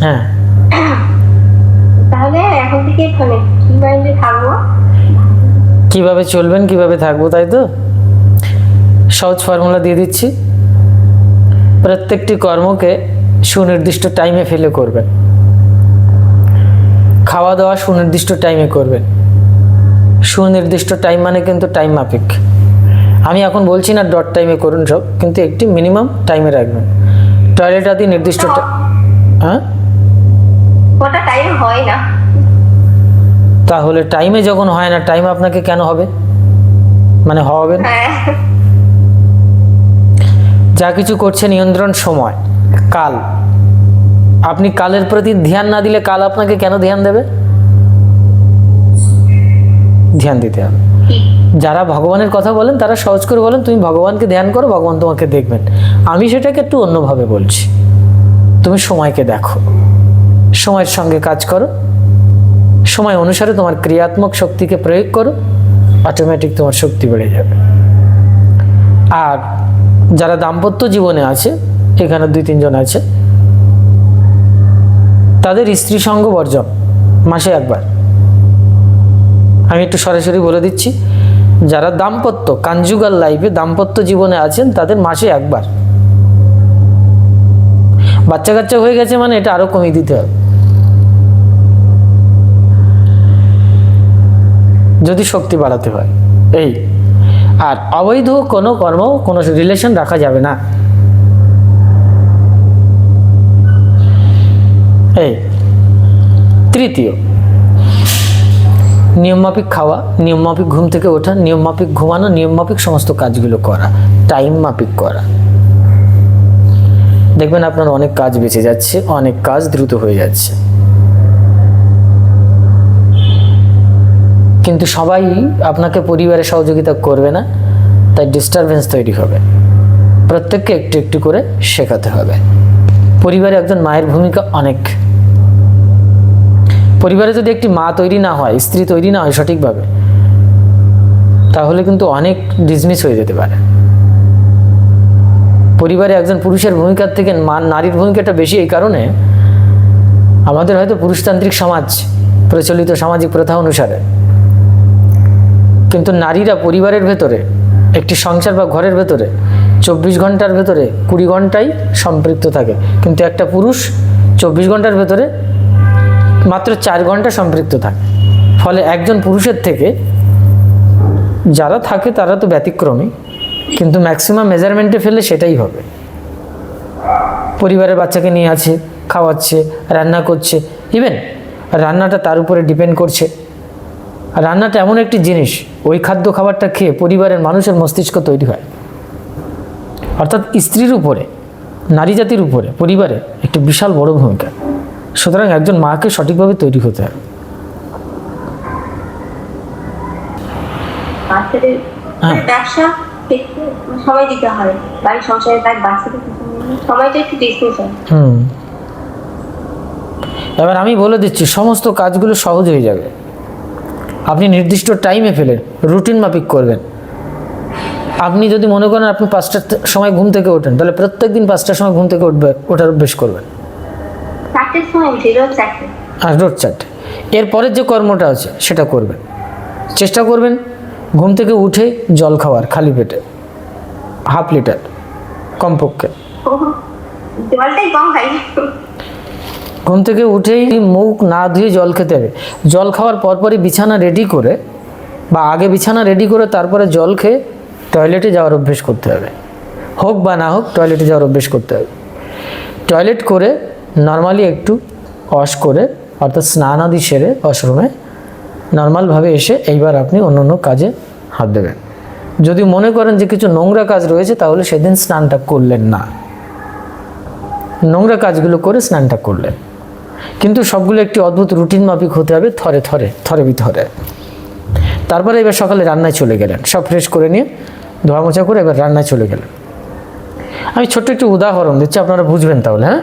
হ্যাঁ। তাহলে এখন থেকে মানে কি মাইন্ডে থাকব? কীভাবে চলবেন কীভাবে থাকব তাই তো? সহজ ফর্মুলা দিয়ে দিচ্ছি। প্রত্যেকটি কর্মকে সুনির্দিষ্ট টাইমে ফেলে করবেন। খাওয়া দাওয়া সুনির্দিষ্ট টাইমে করবেন। সুনির্দিষ্ট টাইম মানে কিন্তু টাইম মাফিক। আমি এখন বলছি না ডট টাইমে করুন সব কিন্তু একটি মিনিমাম টাইমে রাখবেন। টয়লেট আদি নির্দিষ্ট হ্যাঁ? টাইম হয় না। তাহলে টাইমে যখন হয় না টাইম আপনাকে কেন হবে? মানে হবে? না হ্যাঁ। যা কিছু করছে নিয়ন্ত্রণ সময় কাল। আপনি কালের প্রতি ধ্যান না দিলে কাল আপনাকে কেন ধ্যান দেবে? ধ্যান দিতে হবে। যারা ভগবানের কথা বলেন তারা সহজ করে বলেন তুমি ভগবানকে ধ্যান করো ভগবান তোমাকে দেখবেন। আমি সেটাকে একটু অন্যভাবে বলছি। তুমি সময়কে দেখো। সময়ের সঙ্গে কাজ করো। সময় অনুসারে তোমার ক্রিয়াত্মক শক্তিকে প্রয়োগ করো। অটোমেটিক তোমার শক্তি বেড়ে যাবে। আর যারা দাম্পত্য জীবনে আছে, এখানে দুই, তিনজন আছে, তাদের স্ত্রী সঙ্গ বর্জন মাসে একবার। আমি একটু সরাসরি বলে দিচ্ছি, যারা দাম্পত্য কাঞ্জুগাল লাইফে দাম্পত্য জীবনে আছেন, তাদের মাসে একবার। বাচ্চা কাচ্চা হয়ে গেছে মানে এটা আরও কমিয়ে দিতে হবে। যদি শক্তি বাড়াতে হয়। এই। আর অবৈধ কোনো কর্ম, কোনো রিলেশন রাখা যাবে না। এই। তৃতীয়। নিয়মমাফিক খাওয়া, নিয়মমাফিক ঘুম থেকে ওঠা, নিয়মমাফিক ঘুমানো, নিয়মমাফিক সমস্ত কাজগুলো করা টাইম মাফিক করা। দেখবেন আপনার অনেক কাজ বেঁচে যাচ্ছে, অনেক কাজ দ্রুত হয়ে যাচ্ছে। কিন্তু সবাই আপনাকে পরিবারে সহযোগিতা করবে না, তাই ডিস্টারবেন্স তৈরি হবে। প্রত্যেককে একটু একটু করে শেখাতে হবে। পরিবারে একজন মায়ের ভূমিকা অনেক। পরিবারে যদি একটি মা তৈরি না হয়, স্ত্রী তৈরি না হয় সঠিকভাবে, তাহলে কিন্তু অনেক ডিসমিস হয়ে যেতে পারে। পরিবারে একজন পুরুষের ভূমিকার থেকে মা, নারীর ভূমিকাটা বেশি এই কারণে আমাদের হয়তো পুরুষতান্ত্রিক সমাজ প্রচলিত সামাজিক প্রথা অনুসারে কিন্তু নারীরা পরিবারের ভেতরে, একটি সংসার বা ঘরের ভেতরে, চব্বিশ ঘণ্টার ভেতরে কুড়ি ঘন্টাই সম্পৃক্ত থাকে। কিন্তু একটা পুরুষ চব্বিশ ঘণ্টার ভেতরে মাত্র চার ঘণ্টা সম্পৃক্ত থাকে। ফলে একজন পুরুষের থেকে যারা থাকে তারা তো ব্যতিক্রমী, কিন্তু ম্যাক্সিমাম মেজারমেন্টে ফেলে সেটাই হবে। পরিবারের বাচ্চাকে নিয়ে আছে, খাওয়াচ্ছে, রান্না করছে ইভেন রান্নাটা তার উপরে ডিপেন্ড করছে। রান্নাটা এমন একটি জিনিস ওই খাদ্য খাবারটা খেয়ে পরিবারের মানুষের মস্তিষ্ক তৈরি হয়। অর্থাৎ স্ত্রীর উপরে নারী জাতির উপরে পরিবারে একটি বিশাল বড় ভূমিকা। সুতরাং একজন মাকে সঠিকভাবে তৈরি হতে হবে হ্যাঁ। হয়। হুম। এবার আমি বলে দিচ্ছি সমস্ত কাজগুলো সহজ হয়ে যাবে। আপনি নির্দিষ্ট টাইমে ফেলে রুটিন মাফিক করবেন। আপনি যদি মনে করেন আপনি পাঁচটার সময় ঘুম থেকে ওঠেন তাহলে প্রত্যেক দিন পাঁচটার সময় ঘুম থেকে উঠবে ওঠার অভ্যেস করবেন। আর রোজ চারটে। এরপরের যে কর্মটা আছে সেটা করবেন। চেষ্টা করবেন ঘুম থেকে উঠে জল খাওয়ার খালি পেটে। হাফ লিটার কমপক্ষে। জলটাই কম খাই ঘুম থেকে উঠেই মুখ না ধুয়ে জল খেতে হবে। জল খাওয়ার পরপরই বিছানা রেডি করে বা আগে বিছানা রেডি করে তারপরে জল খেয়ে টয়লেটে যাওয়ার অভ্যেস করতে হবে। হোক বা না হোক টয়লেটে যাওয়ার অভ্যেস করতে হবে। টয়লেট করে নর্মালি একটু ওয়াশ করে অর্থাৎ স্নান আদি সেরে ওয়াশরুমে নর্মালভাবে এসে এইবার আপনি অন্য অন্য কাজে হাত দেবেন। যদি মনে করেন যে কিছু নোংরা কাজ রয়েছে তাহলে সেদিন স্নানটা করলেন না। নোংরা কাজগুলো করে স্নানটা করলেন। কিন্তু সবগুলো একটি অদ্ভুত রুটিন মাফিক হতে হবে থরে থরে থরে বিথরে। তারপরে এবার সকালে রান্নায় চলে গেলেন। সব ফ্রেশ করে নিয়ে ধোয়া মোছা করে এবার রান্নায় চলে গেলেন। আমি ছোট্ট একটি উদাহরণ দিচ্ছি, আপনারা বুঝবেন তাহলে হ্যাঁ?